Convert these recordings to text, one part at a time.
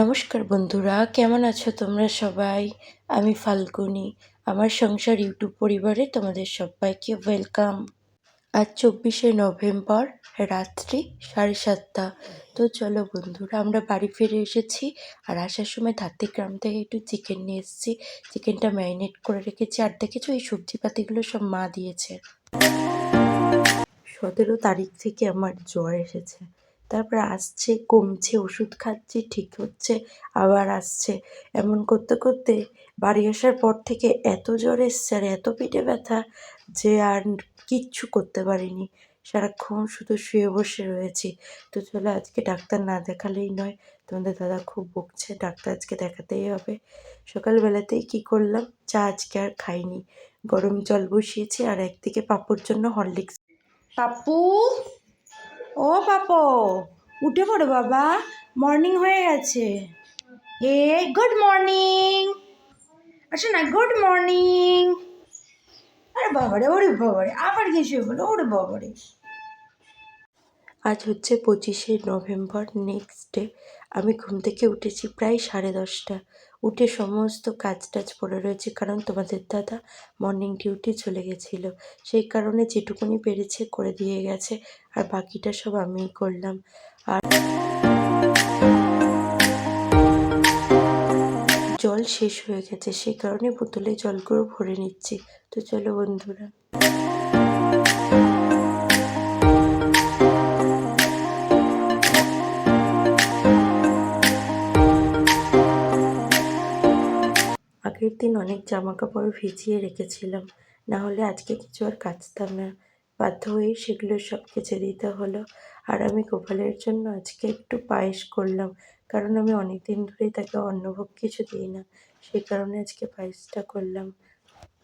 নমস্কার বন্ধুরা, কেমন আছো তোমরা সবাই? আমি ফাল্গুনি, আমার সংসার ইউটিউব পরিবারে তোমাদের সবাইকে ওয়েলকাম। আজ চব্বিশে নভেম্বর, রাত্রি সাড়ে সাতটা। তো চলো বন্ধুরা, আমরা বাড়ি ফিরে এসেছি আর আসার সময় গ্রাম থেকে একটু চিকেন নিয়ে এসেছি। চিকেনটা ম্যারিনেট করে রেখেছি আর দেখেছ এই সবজিপাতিগুলো সব মা দিয়েছে। সতেরো তারিখ থেকে আমার জ্বর এসেছে। তারপরে আসছে, কমছে, ওষুধ খাচ্ছি, ঠিক হচ্ছে, আবার আসছে। এমন করতে করতে বাড়ি আসার পর থেকে এত জ্বর এসছে আর এত পেটে ব্যথা যে আর কিচ্ছু করতে পারিনি। সারাক্ষণ শুধু শুয়ে বসে রয়েছি। তো চলো আজকে ডাক্তার না দেখালেই নয়। তোমাদের দাদা খুব বকছে, ডাক্তার আজকে দেখাতেই হবে। সকালবেলাতেই কি করলাম? চা আজকে আর খাইনি। গরম জল বসিয়েছি আর একদিকে পাপুর জন্য হরলিক্স। পাপ্পু ও পাপো, উঠে পড়ো বাবা মর্নিং হয়ে গেছে। হে গুড মর্নিং আসো না গুড মর্নিং আরে বাবারে, ওরে বাবারে, আবার কিছু বলো ওরে বাবারে। আজ হচ্ছে পঁচিশে নভেম্বর নেক্সট ডে আমি ঘুম থেকে উঠেছি প্রায় সাড়ে দশটা। উঠে সমস্ত কাজ টাজ পড়ে রয়েছে, কারণ তোমাদের দাদা মর্নিং ডিউটি চলে গেছিল। সেই কারণে যেটুকুনি পেরেছে করে দিয়ে গেছে, আর বাকিটা সব আমিই করলাম। আর জল শেষ হয়ে গেছে, সেই কারণে বোতলে জলগুলো ভরে নিচ্ছি। তো চলো বন্ধুরা। আগের দিন অনেক জামা কাপড় ভিজিয়ে রেখেছিলাম। না হলে আজকে কিছু আর কাচতাম না। বাধ্য হয়েই সেগুলো সব কেচে দিতে হলো। আর আমি গোপালের জন্য আজকে একটু পায়েস করলাম। কারণ আমি অনেক দিন ধরেই তাকে অন্নভোগ কিছু দিই না। সেই কারণে আজকে পায়েসটা করলাম।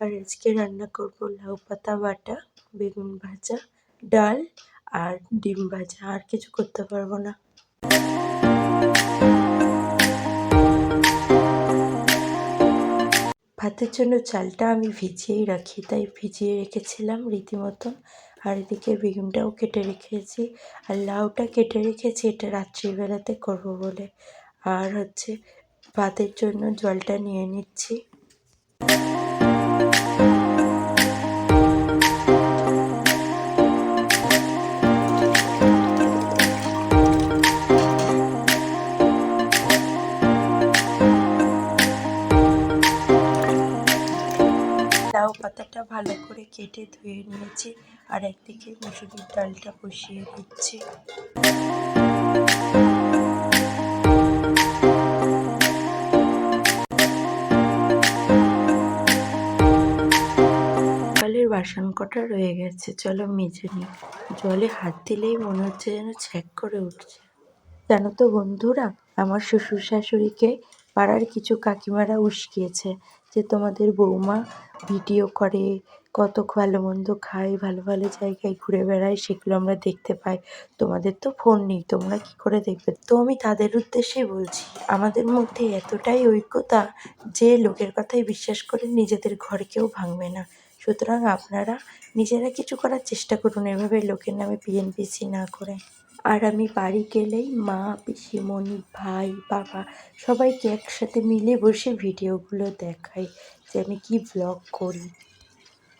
আর আজকে রান্না করব লাউ পাতা বাটা, বেগুন ভাজা, ডাল আর ডিম ভাজা। আর কিছু করতে পারব না। ভাতের জন্য চালটা আমি ভিজিয়েই রাখি, তাই ভিজিয়ে রেখেছিলাম রীতিমতো। আর এদিকে বেগুনটাও কেটে রেখেছি। আর লাউটা কেটে রেখেছি, এটা রাত্রিবেলাতে করব বলে। আর হচ্ছে ভাতের জন্য জলটা নিয়ে নিচ্ছি। ভালো করে কেটে ধুয়ে নিয়েছি আর একদিকে মুসুরির ডালটা বসিয়ে দিচ্ছি। সকালের বাসন কটা রয়ে গেছে, চলো মেজে নিই জলে হাত দিলেই মনে হচ্ছে যেন ছ্যাক করে উঠছে। জানো তো বন্ধুরা, আমার শ্বশুর শাশুড়িকে পাড়ার কিছু কাকিমারা উস্কিয়েছে। যে তোমাদের বৌমা ভিডিও করে কত ভালো মন্দ খায়, ভালো ভালো জায়গায় ঘুরে বেড়ায়, সেগুলো আমরা দেখতে পাই। তোমাদের তো ফোন নেই, তোমরা কি করে দেখবে? তো আমি তাদের উদ্দেশ্যেই বলছি, আমাদের মধ্যে এতটাই ঐক্যতা যে লোকের কথাই বিশ্বাস করে নিজেদের ঘর কেউ ভাঙবে না। সুতরাং আপনারা নিজেরা কিছু করার চেষ্টা করুন, এভাবে লোকের নামে পিএনপিসি না করে। আর আমি বাড়ি গেলেই মা, পিসিমণি, ভাই, বাবা সবাইকে একসাথে মিলে বসে ভিডিওগুলো দেখাই যে আমি কি ব্লগ করি।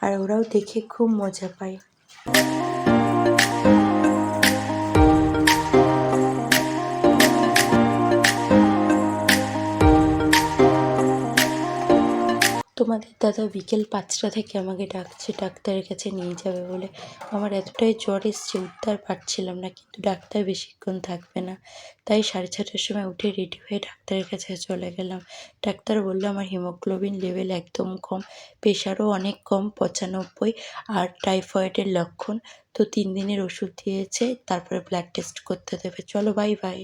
আর ওরাও দেখে খুব মজা পায়। তোমাদের দাদা বিকেল পাঁচটা থেকে আমাকে ডাকছে, ডাক্তারের কাছে নিয়ে যাবে বলে। আমার এতটাই জ্বর এসছে উঠতে আর পারছিলাম না, কিন্তু ডাক্তার বেশিক্ষণ থাকবে না। তাই সাড়ে ছটার সময় উঠে রেডি হয়ে ডাক্তারের কাছে চলে গেলাম। ডাক্তার বলল, আমার হিমোগ্লোবিন লেভেল একদম কম প্রেশারও অনেক কম, পঁচানব্বই আর টাইফয়েডের লক্ষণ। তো তিন দিনের ওষুধ দিয়েছে, তারপরে ব্লাড টেস্ট করতে দেবে। চলো বাই বাই